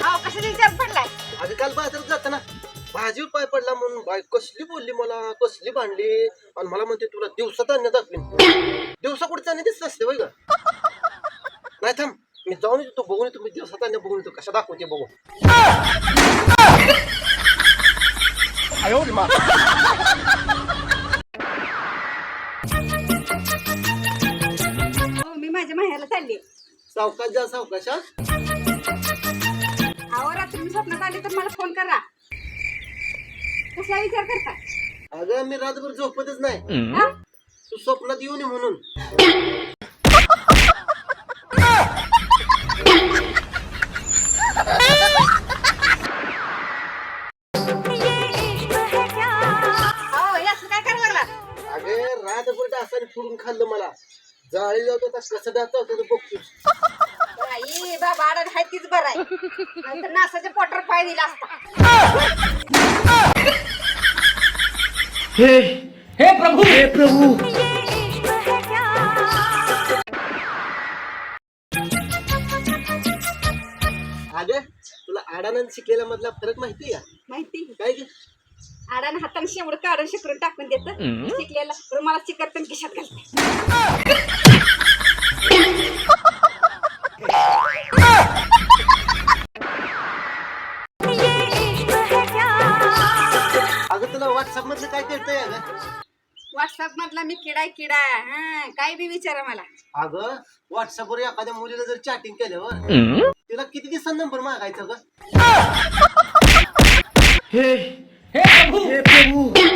अहो कशाचा विचार पडलाय? अगं काल बाजारात जाताना भाजीवर पाय पडला म्हणून बाय कसली बोलली मला कसली भांडली? आणि मला म्हणते तुला दिवसात आणण्यात दाखवीन. दिवसा कुठे चालणे दिसत असते ग? नाही थांब. मी जाऊन येतो बघून येतो मी दिवसात आणण्या बघून येतो. कशा दाखवते बघू. हो मी माझ्या माहेरला चालली. सावकाश जा सावकाश अहो रात्री मी स्वप्नात आले तर मला फोन करा. कसला विचार करता अगं मी रातभर झोपतच नाही. हा? तू स्वप्नात येऊ नये म्हणून. अहो हे असं काय करा लागला? अगं रातभर डासाने फोडून खाल्लं मला. जाळी बघतोस. बाबा आडान हाय तीच बरं आहे. नाहीतर नासाच्या पोटर पाय दिला असता. हे प्रभु! हे प्रभु! अगं तुला आडानंद शिकलेला मधला फरक माहिती का? माहिती. काय ग? आडान हाताने शेवड काढून शिकरून टाकून देत. शिकलेला. रुमाला पण खिशात घालते. अगं तुला व्हॉट्सअप मधलं काय कळतंय अगं? व्हॉट्सअप मधला मी किडा आहे, किडा हा काय बी विचारा मला. अगं व्हॉट्सअप वर एखाद्या मुलीला जर चॅटिंग केल्यावर तिला किती दिवसांनी नंबर मागायचा ग? हे प्रभु